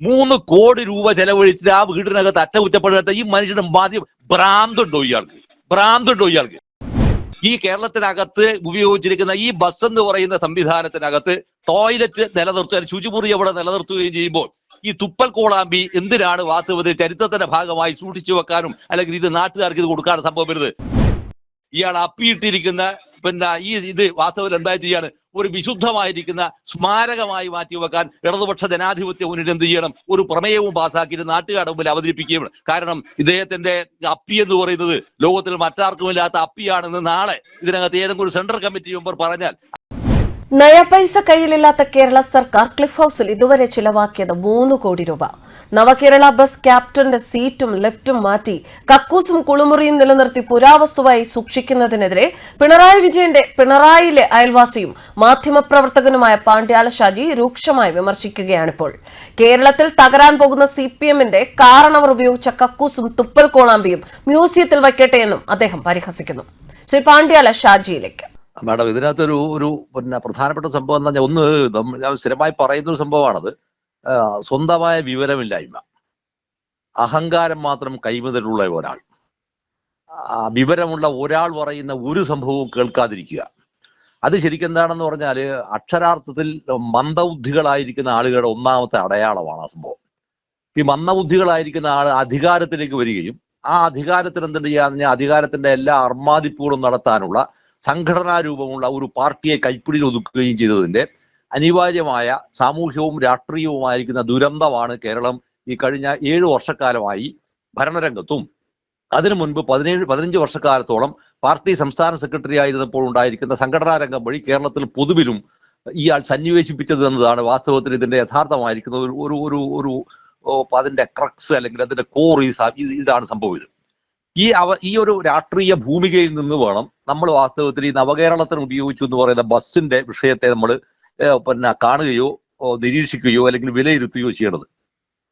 മൂന്ന് കോടി രൂപ ചെലവഴിച്ച് ആ വീടിനകത്ത് അറ്റകുറ്റപ്പെടുത്ത ഈ മനുഷ്യന് മദ്യം ഭ്രാന്തുണ്ടോ ഇയാൾക്ക്? ഭ്രാന്തുണ്ടോ ഇയാൾക്ക്? ഈ കേരളത്തിനകത്ത് ഉപയോഗിച്ചിരിക്കുന്ന ഈ ബസ് എന്ന് പറയുന്ന സംവിധാനത്തിനകത്ത് ടോയ്ലറ്റ് നിലനിർത്തുക ശുചിമുറി അവിടെ നിലനിർത്തുകയും ചെയ്യുമ്പോൾ ഈ തുപ്പൽ കോളാമ്പി എന്തിനാണ് വാസ്തവത്തിൽ ചരിത്രത്തിന്റെ ഭാഗമായി സൂക്ഷിച്ചു വെക്കാനും അല്ലെങ്കിൽ ഇത് നാട്ടുകാർക്ക് ഇത് കൊടുക്കാനും സംഭവം വരുന്നത്? ഇയാൾ അപ്പിയിട്ടിരിക്കുന്ന പിന്നെ ഈ ഇത് വാസ്തവത്തിൽ എന്തായി ചെയ്യാണ്? ഒരു വിശുദ്ധമായിരിക്കുന്ന സ്മാരകമായി മാറ്റി വെക്കാൻ ഇടതുപക്ഷ ജനാധിപത്യ മുന്നിൽ എന്ത് ചെയ്യണം? ഒരു പ്രമേയവും പാസാക്കിയിട്ട് നാട്ടുകാരുടെ മുമ്പിൽ അവതരിപ്പിക്കുകയും കാരണം ഇദ്ദേഹത്തിന്റെ അപ്പി എന്ന് പറയുന്നത് ലോകത്തിൽ മറ്റാർക്കുമില്ലാത്ത അപ്പിയാണെന്ന് നാളെ ഇതിനകത്ത് ഏതെങ്കിലും ഒരു സെൻട്രൽ കമ്മിറ്റി മെമ്പർ പറഞ്ഞാൽ നയപൈസ കയ്യിലില്ലാത്ത കേരള സർക്കാർ ക്ലിഫ് ഹൌസിൽ ഇതുവരെ ചിലവാക്കിയത് മൂന്ന് കോടി രൂപ. നവകേരള ബസ് ക്യാപ്റ്റന്റെ സീറ്റും ലെഫ്റ്റും മാറ്റി കക്കൂസും കുളിമുറിയും നിലനിർത്തി പുരാവസ്തുവായി സൂക്ഷിക്കുന്നതിനെതിരെ പിണറായി വിജയന്റെ പിണറായിയിലെ അയൽവാസിയും മാധ്യമപ്രവർത്തകനുമായ പാണ്ഡ്യാല ഷാജി രൂക്ഷമായി വിമർശിക്കുകയാണിപ്പോൾ. കേരളത്തിൽ തകരാൻ പോകുന്ന സി പി എമ്മിന്റെ കാരണവർ ഉപയോഗിച്ച കക്കൂസും തുപ്പൽ കോളാമ്പിയും മ്യൂസിയത്തിൽ വയ്ക്കട്ടെ എന്നും അദ്ദേഹം പരിഹസിക്കുന്നു. ശ്രീ പാണ്ഡ്യാല ഷാജിയിലേക്ക്. മാഡം ഇതിനകത്തൊരു ഒരു പിന്നെ പ്രധാനപ്പെട്ട സംഭവം പറഞ്ഞാൽ ഒന്ന് ഞാൻ സ്ഥിരമായി പറയുന്ന ഒരു സംഭവമാണത്. സ്വന്തമായ വിവരമില്ലായ്മ. അഹങ്കാരം മാത്രം കൈമുതലുള്ള ഒരാൾ. വിവരമുള്ള ഒരാൾ പറയുന്ന ഒരു സംഭവവും കേൾക്കാതിരിക്കുക. അത് ശരിക്കും എന്താണെന്ന് പറഞ്ഞാൽ അക്ഷരാർത്ഥത്തിൽ മന്ദബുദ്ധികളായിരിക്കുന്ന ആളുകളുടെ ഒന്നാമത്തെ അടയാളമാണ് ആ സംഭവം. ഈ മന്ദബുദ്ധികളായിരിക്കുന്ന ആൾ അധികാരത്തിലേക്ക് വരികയും ആ അധികാരത്തിൽ എന്തുണ്ട് ചെയ്യാന്ന് അധികാരത്തിന്റെ എല്ലാ അർമാദിപ്പുകളും നടത്താനുള്ള സംഘടനാ രൂപമുള്ള ഒരു പാർട്ടിയെ കൈപ്പിടിയിൽ ഒതുക്കുകയും ചെയ്തതിന്റെ അനിവാര്യമായ സാമൂഹ്യവും രാഷ്ട്രീയവുമായിരിക്കുന്ന ദുരന്തമാണ് കേരളം ഈ കഴിഞ്ഞ ഏഴു വർഷക്കാലമായി ഭരണരംഗത്തും. അതിനു മുൻപ് പതിനേഴ് പതിനഞ്ച് വർഷക്കാലത്തോളം പാർട്ടി സംസ്ഥാന സെക്രട്ടറി ആയിരുന്നപ്പോൾ ഉണ്ടായിരിക്കുന്ന സംഘടനാ രംഗം വഴി കേരളത്തിൽ പൊതുവിലും ഇയാൾ സന്നിവേശിപ്പിച്ചത് എന്നതാണ് വാസ്തവത്തിൽ ഇതിന്റെ യഥാർത്ഥമായിരിക്കുന്ന ഒരു ഒരു ഒരു ഒരു അതിന്റെ ക്രക്സ് അല്ലെങ്കിൽ അതിന്റെ കോർ ഈ ഇതാണ് സംഭവിച്ചത്. ഈ അവ ഈ ഒരു രാഷ്ട്രീയ ഭൂമികയിൽ നിന്ന് വേണം നമ്മൾ വാസ്തവത്തിൽ ഈ നവകേരളത്തിന് ഉപയോഗിച്ചു എന്ന് പറയുന്ന ബസ്സിന്റെ വിഷയത്തെ നമ്മൾ പിന്നെ കാണുകയോ നിരീക്ഷിക്കുകയോ അല്ലെങ്കിൽ വിലയിരുത്തുകയോ ചെയ്യണത്.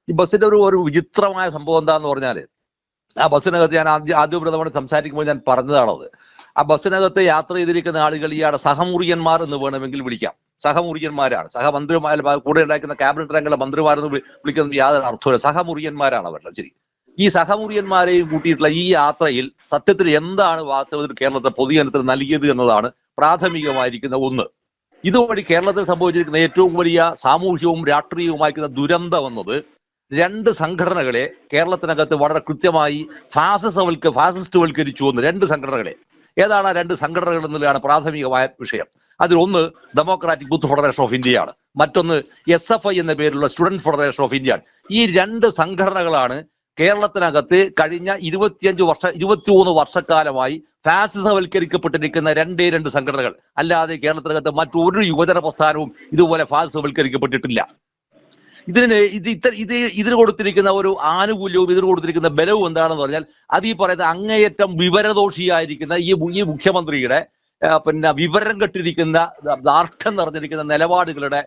ഈ ബസ്സിന്റെ ഒരു ഒരു വിചിത്രമായ സംഭവം എന്താന്ന് പറഞ്ഞാൽ ആ ബസ്സിനകത്ത് ഞാൻ ആദ്യ ആദ്യം നമ്മൾ സംസാരിക്കുമ്പോൾ ഞാൻ പറഞ്ഞതാണത്. ആ ബസ്സിനകത്ത് യാത്ര ചെയ്തിരിക്കുന്ന ആളുകൾ ഇയാളെ സഹമുറിയന്മാർ എന്ന് വേണമെങ്കിൽ വിളിക്കാം. സഹമുറിയന്മാരാണ്. സഹമന്ത്രിമാർ കൂടെ ഉണ്ടാക്കുന്ന ക്യാബിനറ്റ് അംഗങ്ങളെ മന്ത്രിമാരെന്ന് വിളിക്കുന്ന യാതൊരു അർത്ഥമില്ല സഹമുറിയന്മാരാണ് അവരുടെ ശരി. ഈ സഹമുറിയന്മാരെയും കൂട്ടിയിട്ടുള്ള ഈ യാത്രയിൽ സത്യത്തിൽ എന്താണ് വാസ്തവത്തിൽ കേരളത്തെ പൊതുജനത്തിന് നൽകിയത് എന്നതാണ് പ്രാഥമികമായിരിക്കുന്ന ഒന്ന്. ഇതുവഴി കേരളത്തിൽ സംഭവിച്ചിരിക്കുന്ന ഏറ്റവും വലിയ സാമൂഹ്യവും രാഷ്ട്രീയവുമായിരിക്കുന്ന ദുരന്തം എന്നത് രണ്ട് സംഘടനകളെ കേരളത്തിനകത്ത് വളരെ കൃത്യമായി ഫാസിസവൽക്ക് ഫാസിസ്റ്റ്വൽക്കരിച്ചു എന്ന് രണ്ട് സംഘടനകളെ. ഏതാണ് ആ രണ്ട് സംഘടനകൾ എന്നുള്ളതാണ് പ്രാഥമികമായ വിഷയം. അതിലൊന്ന് ഡെമോക്രാറ്റിക് ബുദ്ധ് ഫെഡറേഷൻ ഓഫ് ഇന്ത്യയാണ് മറ്റൊന്ന് എസ് എഫ് ഐ എന്ന പേരിലുള്ള സ്റ്റുഡന്റ് ഫെഡറേഷൻ ഓഫ് ഇന്ത്യ ഈ രണ്ട് സംഘടനകളാണ് കേരളത്തിനകത്ത് കഴിഞ്ഞ ഇരുപത്തിയഞ്ച് വർഷ ഇരുപത്തിമൂന്ന് വർഷക്കാലമായി ഫാസിസവൽക്കരിക്കപ്പെട്ടിരിക്കുന്ന രണ്ടേ രണ്ട് സംഘടനകൾ. അല്ലാതെ കേരളത്തിനകത്ത് മറ്റൊരു യുവജന പ്രസ്ഥാനവും ഇതുപോലെ ഫാസിസവൽക്കരിക്കപ്പെട്ടിട്ടില്ല. ഇതിന് ഇത് ഇത്ര ഇത് ഇതിന് കൊടുത്തിരിക്കുന്ന ഒരു ആനുകൂല്യവും ഇതിന് കൊടുത്തിരിക്കുന്ന ബലവും എന്താണെന്ന് പറഞ്ഞാൽ അത് ഈ പറയുന്ന അങ്ങേയറ്റം വിവരദോഷിയായിരിക്കുന്ന ഈ ഈ മുഖ്യമന്ത്രിയുടെ പിന്നെ വിവരം കെട്ടിരിക്കുന്ന ദാർഢ്യം നിറഞ്ഞിരിക്കുന്ന നിലപാടുകളുടെ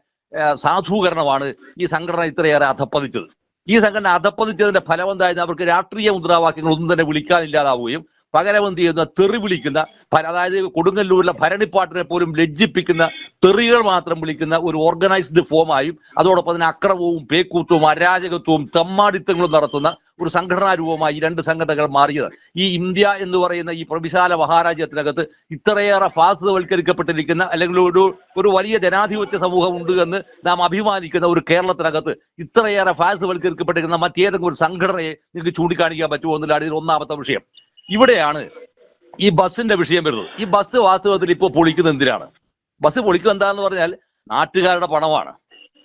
സാധൂകരണമാണ് ഈ സംഘടന ഇത്രയേറെ അധപ്പതിച്ചത് ഈ സംഘടന അധപ്പതിച്ചതിന്റെ ഫലം എന്തായിരുന്നു അവർക്ക് രാഷ്ട്രീയ മുദ്രാവാക്യങ്ങൾ ഒന്നും തന്നെ വിളിക്കാനില്ലാതാവുകയും പകരം എന്ത് തെറി വിളിക്കുന്ന അതായത് കൊടുങ്ങല്ലൂരിലെ ഭരണിപ്പാട്ടിനെ പോലും ലജ്ജിപ്പിക്കുന്ന തെറികൾ മാത്രം വിളിക്കുന്ന ഒരു ഓർഗനൈസ്ഡ് ഫോമായും അതോടൊപ്പം തന്നെ അക്രമവും പേക്കൂത്തും അരാജകത്വവും തെമ്മാടിത്തങ്ങളും നടത്തുന്ന ഒരു സംഘടനാ രൂപമായി രണ്ട് സംഘടനകൾ മാറിയത്. ഈ ഇന്ത്യ എന്ന് പറയുന്ന ഈ പ്രവിശാല മഹാരാജ്യത്തിനകത്ത് ഇത്രയേറെ ഫാസിതവൽക്കരിക്കപ്പെട്ടിരിക്കുന്ന അല്ലെങ്കിൽ ഒരു ഒരു വലിയ ജനാധിപത്യ സമൂഹം ഉണ്ട് എന്ന് നാം അഭിമാനിക്കുന്ന ഒരു കേരളത്തിനകത്ത് ഇത്രയേറെ ഫാസിതവൽക്കരിക്കപ്പെട്ടിരിക്കുന്ന മറ്റേതെങ്കിലും ഒരു സംഘടനയെ നിങ്ങൾക്ക് ചൂണ്ടിക്കാണിക്കാൻ പറ്റുമോ എന്നുള്ള ഒന്നാമത്തെ വിഷയം. ഇവിടെയാണ് ഈ ബസ്സിന്റെ വിഷയം വരുന്നത്. ഈ ബസ് വാസ്തവത്തിൽ ഇപ്പോൾ പൊളിക്കുന്നത് എന്തിനാണ്? ബസ് പൊളിക്കുക എന്താന്ന് പറഞ്ഞാൽ നാട്ടുകാരുടെ പണമാണ്.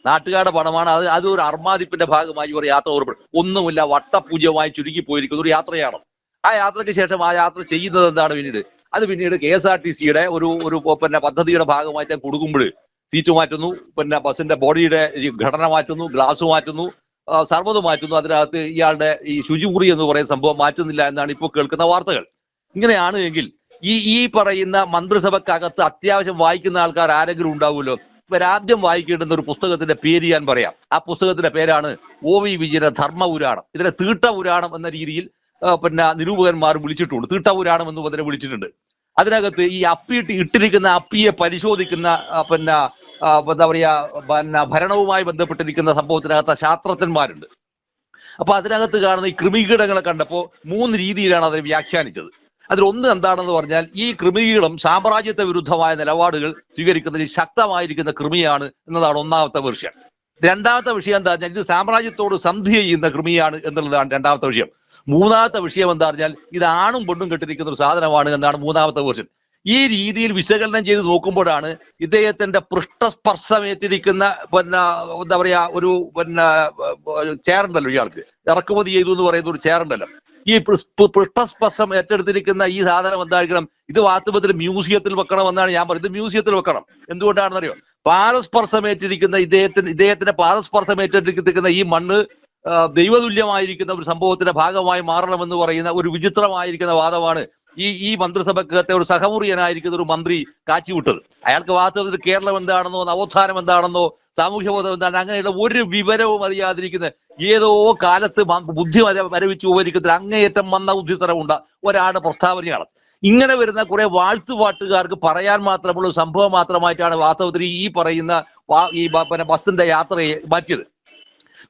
നാട്ടുകാരുടെ പണമാണ്. അത് ഒരു അർമാദിപ്പിന്റെ ഭാഗമായി ഒരു യാത്ര ഓർപ്പെടും ഒന്നുമില്ല വട്ടപൂജ്യമായി ചുരുക്കി പോയിരിക്കുന്ന ഒരു യാത്രയാണ്. ആ യാത്രയ്ക്ക് ശേഷം ആ യാത്ര ചെയ്യുന്നത് എന്താണ് പിന്നീട്? അത് പിന്നീട് കെ എസ് ആർ ടി സിയുടെ ഒരു ഒരു പിന്നെ പദ്ധതിയുടെ ഭാഗമായിട്ട് കൊടുക്കുമ്പോൾ സീറ്റ് മാറ്റുന്നു. പിന്നെ ബസ്സിന്റെ ബോഡിയുടെ ഘടന മാറ്റുന്നു ഗ്ലാസ് മാറ്റുന്നു. സർവത് മാറ്റുന്നു. അതിനകത്ത് ഇയാളുടെ ഈ ശുചിമുറി എന്ന് പറയുന്ന സംഭവം മാറ്റുന്നില്ല എന്നാണ് ഇപ്പോൾ കേൾക്കുന്ന വാർത്തകൾ. ഇങ്ങനെയാണ് എങ്കിൽ ഈ ഈ പറയുന്ന മന്ത്രിസഭക്കകത്ത് അത്യാവശ്യം വായിക്കുന്ന ആൾക്കാർ ആരെങ്കിലും ഉണ്ടാവുമല്ലോ? ഇവരാദ്യം വായിക്കേണ്ടുന്ന ഒരു പുസ്തകത്തിന്റെ പേര് ഞാൻ പറയാം. ആ പുസ്തകത്തിന്റെ പേരാണ് ഒ വി വിജയന്റെ ധർമ്മ പുരാണം. ഇതിനെ തീട്ട പുരാണം എന്ന രീതിയിൽ പിന്നെ നിരൂപകന്മാർ വിളിച്ചിട്ടുണ്ട്. തീട്ട പുരാണം എന്ന് അതിനെ വിളിച്ചിട്ടുണ്ട്. അതിനകത്ത് ഈ അപ്പി ഇട്ട് ഇട്ടിരിക്കുന്ന അപ്പിയെ പരിശോധിക്കുന്ന പിന്നെ എന്താ പറയാ പിന്നെ ഭരണവുമായി ബന്ധപ്പെട്ടിരിക്കുന്ന സംഭവത്തിനകത്ത് ശാസ്ത്രജ്ഞന്മാരുണ്ട്. അപ്പൊ അതിനകത്ത് കാണുന്ന ഈ കൃമികീടങ്ങളെ കണ്ടപ്പോൾ മൂന്ന് രീതിയിലാണ് അതിനെ വ്യാഖ്യാനിച്ചത്. അതിലൊന്ന് എന്താണെന്ന് പറഞ്ഞാൽ ഈ കൃമികീടം സാമ്രാജ്യത്തെ വിരുദ്ധമായ നിലപാടുകൾ സ്വീകരിക്കുന്നതിൽ ശക്തമായിരിക്കുന്ന കൃമിയാണ് എന്നതാണ് ഒന്നാമത്തെ വിഷയം. രണ്ടാമത്തെ വിഷയം എന്താ പറഞ്ഞാൽ ഇത് സാമ്രാജ്യത്തോട് സന്ധി ചെയ്യുന്ന കൃമിയാണ് എന്നുള്ളതാണ് രണ്ടാമത്തെ വിഷയം. മൂന്നാമത്തെ വിഷയം എന്താ പറഞ്ഞാൽ ഇത് ആണും പെണ്ണും കെട്ടിരിക്കുന്ന ഒരു സാധനമാണ് എന്നാണ് മൂന്നാമത്തെ വേർഷൻ ഈ രീതിയിൽ വിശകലനം ചെയ്ത് നോക്കുമ്പോഴാണ് ഇദ്ദേഹത്തിന്റെ പൃഷ്ഠസ്പർശമേറ്റിരിക്കുന്ന പിന്നെ എന്താ പറയാ ഒരു പിന്നെ ചേറുണ്ടല്ലോ ഇയാൾക്ക്. ഇറക്കുമതി ചെയ്തു എന്ന് പറയുന്ന ഒരു ചേറുണ്ടല്ലോ ഈ പൃഷ്ഠസ്പർശം ഏറ്റെടുത്തിരിക്കുന്ന ഈ സാധനം എന്തായിരിക്കണം? ഇത് വാസ്തവത്തിൽ മ്യൂസിയത്തിൽ വെക്കണമെന്നാണ് ഞാൻ പറയുന്നത്. മ്യൂസിയത്തിൽ വെക്കണം. എന്തുകൊണ്ടാണെന്നറിയോ? പാദസ്പർശമേറ്റിരിക്കുന്ന ഇദ്ദേഹത്തിന് ഇദ്ദേഹത്തിന്റെ പാദസ്പർശമേറ്റിരിക്കുന്ന ഈ മണ്ണ് ദൈവതുല്യമായിരിക്കുന്ന ഒരു സംഭവത്തിന്റെ ഭാഗമായി മാറണമെന്ന് പറയുന്ന ഒരു വിചിത്രമായിരിക്കുന്ന വാദമാണ് ഈ ഈ മന്ത്രിസഭക്കകത്തെ ഒരു സഹമുറിയനായിരിക്കുന്ന ഒരു മന്ത്രി കാച്ചിവിട്ടത്. അയാൾക്ക് വാസ്തവത്തിൽ കേരളം എന്താണെന്നോ നവോത്ഥാനം എന്താണെന്നോ സാമൂഹ്യ ബോധം എന്താണ് അങ്ങനെയുള്ള ഒരു വിവരവും അറിയാതിരിക്കുന്ന ഏതോ കാലത്ത് ബുദ്ധി മര മരവിച്ച് പോയിരിക്കുന്ന അങ്ങേയറ്റം വന്ന ബുദ്ധിത്തരമുണ്ട ഒരാളുടെ പ്രസ്താവനയാണ്. ഇങ്ങനെ വരുന്ന കുറെ വാഴ്ത്തുപാട്ടുകാർക്ക് പറയാൻ മാത്രമുള്ള സംഭവം മാത്രമായിട്ടാണ് വാസ്തവത്തിൽ ഈ പറയുന്ന ഈ പിന്നെ ബസിന്റെ യാത്രയെ മാറ്റിയത്.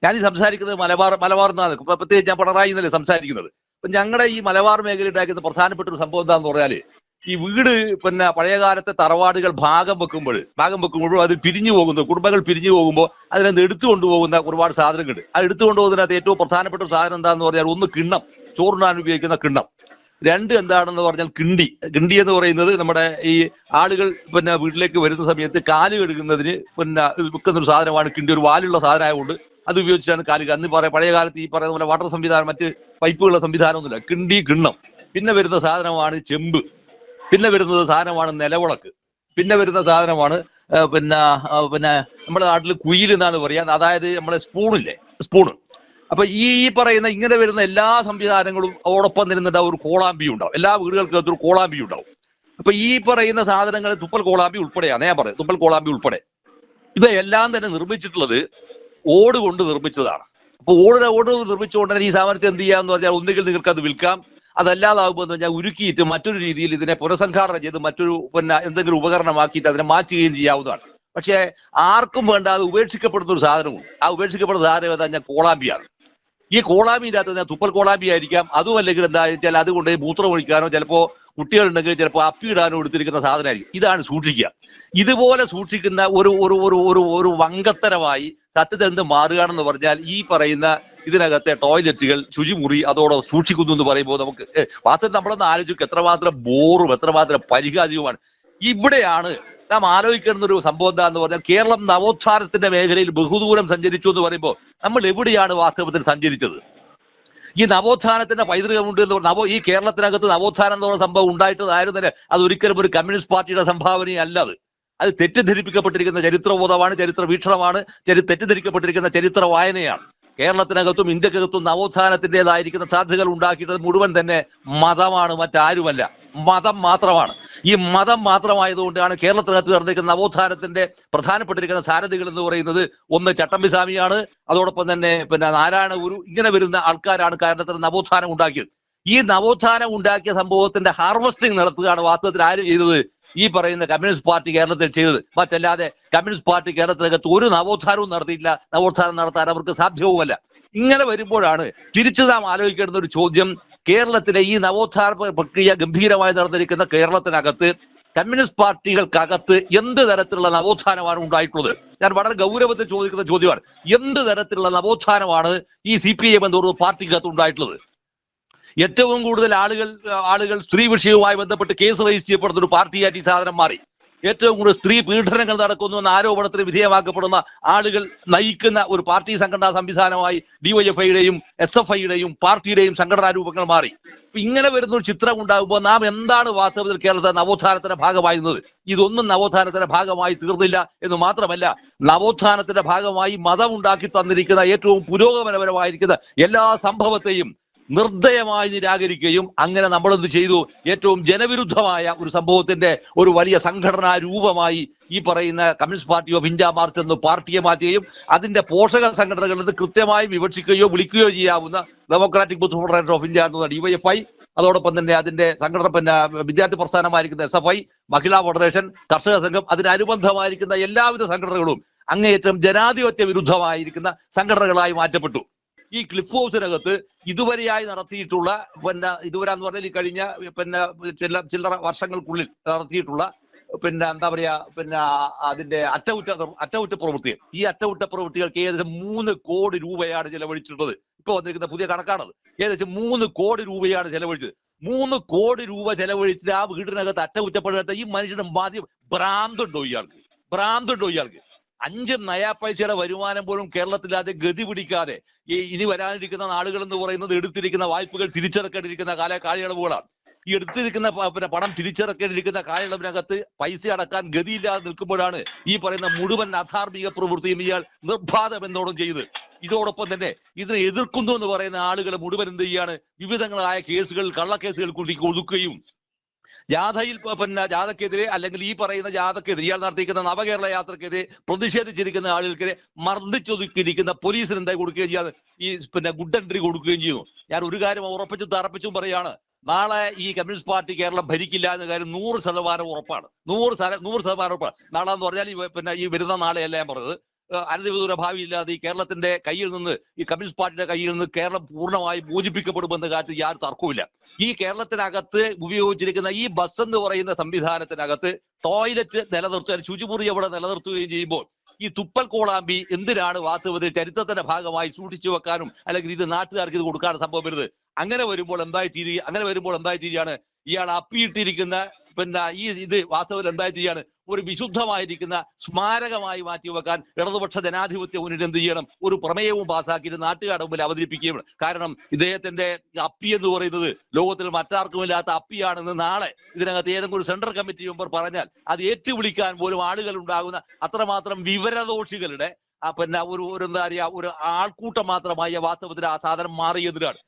ഞാൻ ഈ സംസാരിക്കുന്നത് മലബാർ മലബാർ എന്നാണ്. പ്രത്യേകിച്ച് ഞാൻ പിണറായി എന്നല്ലേ സംസാരിക്കുന്നത്. അപ്പൊ ഞങ്ങളുടെ ഈ മലബാർ മേഖലയിൽ ഉണ്ടാക്കുന്ന പ്രധാനപ്പെട്ട ഒരു സംഭവം എന്താന്ന് പറഞ്ഞാൽ ഈ വീട് പിന്നെ പഴയകാലത്തെ തറവാടുകൾ ഭാഗം വെക്കുമ്പോൾ ഭാഗം വെക്കുമ്പോഴും അത് പിരിഞ്ഞു പോകുന്നു കുടുംബങ്ങൾ പിരിഞ്ഞു പോകുമ്പോൾ അതിനകത്ത് എടുത്തു കൊണ്ടുപോകുന്ന ഒരുപാട് സാധനങ്ങളുണ്ട്. ആ എടുത്തു കൊണ്ടുപോകുന്നതിനകത്ത് ഏറ്റവും പ്രധാനപ്പെട്ട ഒരു സാധനം എന്താന്ന് പറഞ്ഞാൽ ഒന്ന് കിണ്ണം ചോറിനാൻ ഉപയോഗിക്കുന്ന കിണ്ണം. രണ്ട് എന്താണെന്ന് പറഞ്ഞാൽ കിണ്ടി. കിണ്ടി എന്ന് പറയുന്നത് നമ്മുടെ ഈ ആളുകൾ പിന്നെ വീട്ടിലേക്ക് വരുന്ന സമയത്ത് കാൽ കഴുകുന്നതിന് പിന്നെ വിൽക്കുന്ന ഒരു സാധനമാണ് കിണ്ടി. ഒരു വാലുള്ള സാധനമായതുകൊണ്ട് അത് ഉപയോഗിച്ചാണ് കാലിക അന്ന് പറയാം പഴയ കാലത്ത് ഈ പറയുന്ന പോലെ വാട്ടർ സംവിധാനം മറ്റ് പൈപ്പുകളുടെ സംവിധാനമൊന്നുമില്ല. കിണ്ടി കിണ്ണം പിന്നെ വരുന്ന സാധനമാണ് ചെമ്പ്. പിന്നെ വരുന്നത് സാധനമാണ് നിലവിളക്ക്. പിന്നെ വരുന്ന സാധനമാണ് പിന്നെ പിന്നെ നമ്മുടെ നാട്ടിൽ കുയിൽ എന്നാണ് പറയാ അതായത് നമ്മളെ സ്പൂണില്ലേ? സ്പൂണ്. അപ്പൊ ഈ ഈ പറയുന്ന ഇങ്ങനെ വരുന്ന എല്ലാ സംവിധാനങ്ങളും അതോടൊപ്പം നിന്നിട്ട് ഒരു കോളാമ്പി ഉണ്ടാവും. എല്ലാ വീടുകൾക്കും ഒരു കോളാമ്പി ഉണ്ടാവും. അപ്പൊ ഈ പറയുന്ന സാധനങ്ങൾ തുപ്പൽ കോളാമ്പി ഉൾപ്പെടെയാണ്. ഞാൻ പറയാം തുപ്പൽ കോളാമ്പി ഉൾപ്പെടെ. ഇവയെല്ലാം തന്നെ നിർമ്മിച്ചിട്ടുള്ളത് ഓട് കൊണ്ട് നിർമ്മിച്ചതാണ്. അപ്പൊ ഓട് ഓട് നിർമ്മിച്ചുകൊണ്ട് ഈ സാമർത്ഥ്യം എന്ത് ചെയ്യാന്ന് പറഞ്ഞാൽ ഒന്നുകിൽ നിങ്ങൾക്ക് അത് വിൽക്കാം. അതല്ലാതാകുമ്പോൾ എന്ന് പറഞ്ഞാൽ ഉരുക്കിയിട്ട് മറ്റൊരു രീതിയിൽ ഇതിനെ പുനഃസംഘാടനം ചെയ്ത് മറ്റൊരു പിന്നെ എന്തെങ്കിലും ഉപകരണമാക്കിയിട്ട് അതിനെ മാറ്റുകയും ചെയ്യാവുന്നതാണ്. പക്ഷേ ആർക്കും വേണ്ട അത് ഉപേക്ഷിക്കപ്പെടുന്ന ഒരു സാധനമുണ്ട്. ആ ഉപേക്ഷിക്കപ്പെടുന്ന സാധനം ഏതാ? ഞാൻ കോളാമ്പിയാണ്. ഈ കോളാമ്പിന്റെ അകത്ത് തുപ്പൽ കോളാമ്പി ആയിരിക്കാം അതും അല്ലെങ്കിൽ എന്താ വെച്ചാൽ അതുകൊണ്ട് മൂത്രം ഒഴിക്കാനോ ചിലപ്പോ കുട്ടികളുണ്ടെങ്കിൽ ചിലപ്പോൾ അപ്പിയിടാനോ കൊടുത്തിരിക്കുന്ന സാധനമായിരിക്കും. ഇതാണ് സൂക്ഷിക്കുക. ഇതുപോലെ സൂക്ഷിക്കുന്ന ഒരു ഒരു ഒരു ഒരു ഒരു വങ്കത്തരമായി സത്യത്തിൽ എന്ത് മാറുകയാണെന്ന് പറഞ്ഞാൽ ഈ പറയുന്ന ഇതിനകത്തെ ടോയ്ലറ്റുകൾ ശുചിമുറി അതോടെ സൂക്ഷിക്കുന്നു എന്ന് പറയുമ്പോൾ നമുക്ക് വാസ്തവത്തിൽ നമ്മളൊന്ന് ആലോചിക്കും എത്രമാത്രം ബോറും എത്രമാത്രം പരിഹാരികവുമാണ് ഇവിടെയാണ് നാം ആലോചിക്കുന്ന ഒരു സംഭവം എന്താന്ന് പറഞ്ഞാൽ കേരളം നവോത്ഥാനത്തിന്റെ മേഖലയിൽ ബഹുദൂരം സഞ്ചരിച്ചു എന്ന് പറയുമ്പോൾ നമ്മൾ എവിടെയാണ് വാസ്തവത്തിൽ സഞ്ചരിച്ചത്? ഈ നവോത്ഥാനത്തിന്റെ പൈതൃകമുണ്ട് എന്ന് പറഞ്ഞ നവോ ഈ കേരളത്തിനകത്ത് നവോത്ഥാനം എന്ന് പറയുന്ന സംഭവം ഉണ്ടായിട്ടതായിരുന്നില്ല അത് ഒരിക്കലും ഒരു കമ്മ്യൂണിസ്റ്റ് പാർട്ടിയുടെ സംഭാവനയല്ല അത്. അത് തെറ്റിദ്ധരിപ്പിക്കപ്പെട്ടിരിക്കുന്ന ചരിത്രബോധമാണ് ചരിത്ര വീക്ഷണമാണ് ചരി തെറ്റിദ്ധരിക്കപ്പെട്ടിരിക്കുന്ന ചരിത്ര വായനയാണ്. കേരളത്തിനകത്തും ഇന്ത്യക്കകത്തും നവോത്ഥാനത്തിന്റെതായിരിക്കുന്ന സാധ്യതകൾ ഉണ്ടാക്കിയിട്ടത് മുഴുവൻ തന്നെ മതമാണ് മറ്റാരുമല്ല. മതം മാത്രമാണ്. ഈ മതം മാത്രമായതുകൊണ്ടാണ് കേരളത്തിനകത്ത് നടന്നിരിക്കുന്ന നവോത്ഥാനത്തിന്റെ പ്രധാനപ്പെട്ടിരിക്കുന്ന സാരഥികൾ എന്ന് പറയുന്നത് ഒന്ന് ചട്ടമ്പിസ്വാമിയാണ്. അതോടൊപ്പം തന്നെ പിന്നെ നാരായണ ഗുരു ഇങ്ങനെ വരുന്ന ആൾക്കാരാണ് കേരളത്തിൽ നവോത്ഥാനം ഉണ്ടാക്കിയത്. ഈ നവോത്ഥാനം ഉണ്ടാക്കിയ സംഭവത്തിന്റെ ഹാർവസ്റ്റിംഗ് നടത്തുകയാണ് വാസ്തവത്തിൽ ആര് ചെയ്തത്? ഈ പറയുന്ന കമ്മ്യൂണിസ്റ്റ് പാർട്ടി കേരളത്തിൽ ചെയ്തത്. മറ്റല്ലാതെ കമ്മ്യൂണിസ്റ്റ് പാർട്ടി കേരളത്തിനകത്ത് ഒരു നവോത്ഥാനവും നടത്തിയില്ല നവോത്ഥാനം നടത്താൻ അവർക്ക് സാധ്യവുമല്ല. ഇങ്ങനെ വരുമ്പോഴാണ് തിരിച്ചു നാം ആലോചിക്കേണ്ടുന്ന ഒരു ചോദ്യം. കേരളത്തിലെ ഈ നവോത്ഥാന പ്രക്രിയ ഗംഭീരമായി നടന്നിരിക്കുന്ന കേരളത്തിനകത്ത് കമ്മ്യൂണിസ്റ്റ് പാർട്ടികൾക്കകത്ത് എന്ത് തരത്തിലുള്ള നവോത്ഥാനമാണ് ഉണ്ടായിട്ടുള്ളത്? ഞാൻ വളരെ ഗൗരവത്തിൽ ചോദിക്കുന്ന ചോദ്യമാണ്. എന്ത് തരത്തിലുള്ള നവോത്ഥാനമാണ് ഈ സി പി ഐ എന്ന് പറയുന്ന പാർട്ടിക്കകത്ത് ഉണ്ടായിട്ടുള്ളത്? ഏറ്റവും കൂടുതൽ ആളുകൾ ആളുകൾ സ്ത്രീ വിഷയവുമായി ബന്ധപ്പെട്ട് കേസ് രജിസ്റ്റർ ചെയ്യപ്പെടുന്ന ഒരു പാർട്ടിയായിട്ട് ഈ സാധനം മാറി. ഏറ്റവും കൂടുതൽ സ്ത്രീ പീഡനങ്ങൾ നടക്കുന്നു എന്ന ആരോപണത്തിന് വിധേയമാക്കപ്പെടുന്ന ആളുകൾ നയിക്കുന്ന ഒരു പാർട്ടി സംഘടനാ സംവിധാനമായി ഡിവൈഎഫ്ഐയുടെയും എസ് എഫ് ഐയുടെയും പാർട്ടിയുടെയും സംഘടനാ രൂപങ്ങൾ മാറി. ഇങ്ങനെ വരുന്ന ഒരു ചിത്രം ഉണ്ടാകുമ്പോൾ നാം എന്താണ് വാസ്തവത്തിൽ കേരളത്തെ നവോത്ഥാനത്തിന്റെ ഭാഗമായിരുന്നത്? ഇതൊന്നും നവോത്ഥാനത്തിന്റെ ഭാഗമായി തീർന്നില്ല എന്ന് മാത്രമല്ല നവോത്ഥാനത്തിന്റെ ഭാഗമായി മതം ഉണ്ടാക്കി തന്നിരിക്കുന്ന ഏറ്റവും പുരോഗമനപരമായിരിക്കുന്ന എല്ലാ സംഭവത്തെയും നിർദ്ദയമായി നിരാകരിക്കുകയും അങ്ങനെ നമ്മളെന്ത് ചെയ്തു? ഏറ്റവും ജനവിരുദ്ധമായ ഒരു സംഭവത്തിന്റെ ഒരു വലിയ സംഘടനാ രൂപമായി ഈ പറയുന്ന communist party of India march എന്ന് പാർട്ടിയെ മാറ്റുകയും അതിന്റെ പോഷക സംഘടനകളിൽ നിന്ന് കൃത്യമായി വിവക്ഷിക്കുകയോ വിളിക്കുകയോ ചെയ്യാവുന്ന democratic youth federation of India എന്ന ഡിവൈഎഫ്ഐ അതോടൊപ്പം തന്നെ അതിന്റെ സംഘടന പിന്നെ വിദ്യാർത്ഥി പ്രസ്ഥാനമായിരിക്കുന്ന S F I Mahila federation കർഷക സംഘം അതിനനുബന്ധമായിരിക്കുന്ന എല്ലാവിധ സംഘടനകളും അങ്ങേയറ്റം ജനാധിപത്യ വിരുദ്ധമായിരിക്കുന്ന സംഘടനകളായി മാറ്റപ്പെട്ടു. ഈ ക്ലിഫ് ഹൗസിനകത്ത് ഇതുവരെയായി നടത്തിയിട്ടുള്ള പിന്നെ ഇതുവരെ എന്ന് പറഞ്ഞാൽ ഈ കഴിഞ്ഞ പിന്നെ ചില ചില്ലറ വർഷങ്ങൾക്കുള്ളിൽ നടത്തിയിട്ടുള്ള പിന്നെ എന്താ പറയാ പിന്നെ അതിന്റെ അറ്റകുറ്റ അറ്റകുറ്റ പ്രവൃത്തികൾ ഈ അറ്റകുറ്റ പ്രവൃത്തികൾക്ക് ഏകദേശം മൂന്ന് കോടി രൂപയാണ് ചെലവഴിച്ചിട്ടുള്ളത്. ഇപ്പൊ വന്നിരിക്കുന്ന പുതിയ കണക്കാണത്. ഏകദേശം മൂന്ന് കോടി രൂപയാണ് ചെലവഴിച്ചത്. മൂന്ന് കോടി രൂപ ചെലവഴിച്ചിട്ട് ആ വീടിനകത്ത് അറ്റകുറ്റപ്പെടുത്ത ഈ മനുഷ്യന് മതി ഭ്രാന്തുണ്ടോ ഇയാൾക്ക്? ഭ്രാന്തുണ്ടോ ഇയാൾക്ക്? അഞ്ച് നയാ പൈസയുടെ വരുമാനം പോലും കേരളത്തിൽ അത് ഗതി പിടിക്കാതെ ഈ ഇനി വരാനിരിക്കുന്ന നാളുകൾ എന്ന് പറയുന്നത് എടുത്തിരിക്കുന്ന വായ്പകൾ തിരിച്ചടക്കേണ്ടിയിരിക്കുന്ന കാല കാലയളവുകളാണ്. ഈ എടുത്തിരിക്കുന്ന പിന്നെ പണം തിരിച്ചടക്കേണ്ടിയിരിക്കുന്ന കാലയളവിനകത്ത് പൈസ അടക്കാൻ ഗതിയില്ലാതെ നിൽക്കുമ്പോഴാണ് ഈ പറയുന്ന മുഴുവൻ അധാർമിക പ്രവൃത്തിയും ഇയാൾ നിർബാധം എന്നോടും ചെയ്ത്. ഇതോടൊപ്പം തന്നെ ഇതിനെ എതിർക്കുന്നു എന്ന് പറയുന്ന ആളുകൾ മുഴുവൻ എന്ത് ചെയ്യാണ്? വിവിധങ്ങളായ കേസുകൾ കള്ളക്കേസുകൾ കുടി ഒതുക്കുകയും ജാഥയിൽ പിന്നെ ജാഥക്കെതിരെ അല്ലെങ്കിൽ ഈ പറയുന്ന ജാഥക്കെതിരെ ഇയാൾ നടത്തിയിരിക്കുന്ന നവകേരള യാത്രക്കെതിരെ പ്രതിഷേധിച്ചിരിക്കുന്ന ആളുകൾക്കെതിരെ മർദ്ദിച്ചൊതുക്കിയിരിക്കുന്ന പോലീസിന് എന്തായി കൊടുക്കുകയും ചെയ്യാതെ ഈ പിന്നെ ഗുഡ് എൻട്രി കൊടുക്കുകയും ചെയ്യുന്നു ഞാൻ ഒരു കാര്യം ഉറപ്പിച്ചും തറപ്പിച്ചും പറയാണ്. നാളെ ഈ കമ്മ്യൂണിസ്റ്റ് പാർട്ടി കേരളം ഭരിക്കില്ല എന്ന കാര്യം നൂറ് ശതമാനം ഉറപ്പാണ്. നൂറ് നൂറ് ശതമാനം ഉറപ്പാണ്. നാളെ എന്ന് പറഞ്ഞാൽ പിന്നെ ഈ വരുന്ന നാളെയല്ല ഞാൻ പറഞ്ഞത്. അനധികൃത ഭാവിയില്ലാതെ ഈ കേരളത്തിന്റെ കയ്യിൽ നിന്ന് ഈ കമ്മ്യൂണിസ്റ്റ് പാർട്ടിയുടെ കയ്യിൽ നിന്ന് കേരളം പൂർണമായി മോചിപ്പിക്കപ്പെടുമെന്ന കാര്യത്തിൽ യാതൊരു തർക്കവുമില്ല. ഈ കേരളത്തിനകത്ത് ഉപയോഗിച്ചിരിക്കുന്ന ഈ ബസ് എന്ന് പറയുന്ന സംവിധാനത്തിനകത്ത് ടോയ്ലറ്റ് നിലനിർത്തുക ശുചിമുറി അവിടെ നിലനിർത്തുകയും ചെയ്യുമ്പോൾ ഈ തുപ്പൽ കോളാമ്പി എന്തിനാണ് വാസ്തവത്തിൽ ചരിത്രത്തിന്റെ ഭാഗമായി സൂക്ഷിച്ചു വെക്കാനും അല്ലെങ്കിൽ ഇത് നാട്ടുകാർക്ക് ഇത് കൊടുക്കാനും സംഭവം വരുന്നത്? അങ്ങനെ വരുമ്പോൾ എന്തായി തീരുക അങ്ങനെ വരുമ്പോൾ എന്തായി തീരുകയാണ്? ഇയാൾ അപ്പിയിട്ടിരിക്കുന്ന പിന്നെ ഈ ഇത് വാസ്തവത്തിൽ എന്തായി ചെയ്യാണ് ഒരു വിശുദ്ധമായിരിക്കുന്ന സ്മാരകമായി മാറ്റി വെക്കാൻ ഇടതുപക്ഷ ജനാധിപത്യ മുന്നിൽ എന്ത് ചെയ്യണം? ഒരു പ്രമേയവും പാസാക്കിയിട്ട് നാട്ടുകാരുടെ മുമ്പിൽ അവതരിപ്പിക്കുകയും കാരണം ഇദ്ദേഹത്തിന്റെ അപ്പി എന്ന് പറയുന്നത് ലോകത്തിൽ മറ്റാർക്കുമില്ലാത്ത അപ്പിയാണെന്ന് നാളെ ഇതിനകത്ത് ഏതെങ്കിലും ഒരു സെൻട്രൽ കമ്മിറ്റി മെമ്പർ പറഞ്ഞാൽ അത് ഏറ്റുവിളിക്കാൻ പോലും ആളുകൾ ഉണ്ടാകുന്ന അത്രമാത്രം വിവരദോഷികളുടെ പിന്നെ ഒരു ഒരു എന്താ പറയാ ഒരു ആൾക്കൂട്ടം മാത്രമായ വാസ്തവത്തിൽ ആ സാധനം മാറിയതിനാണ്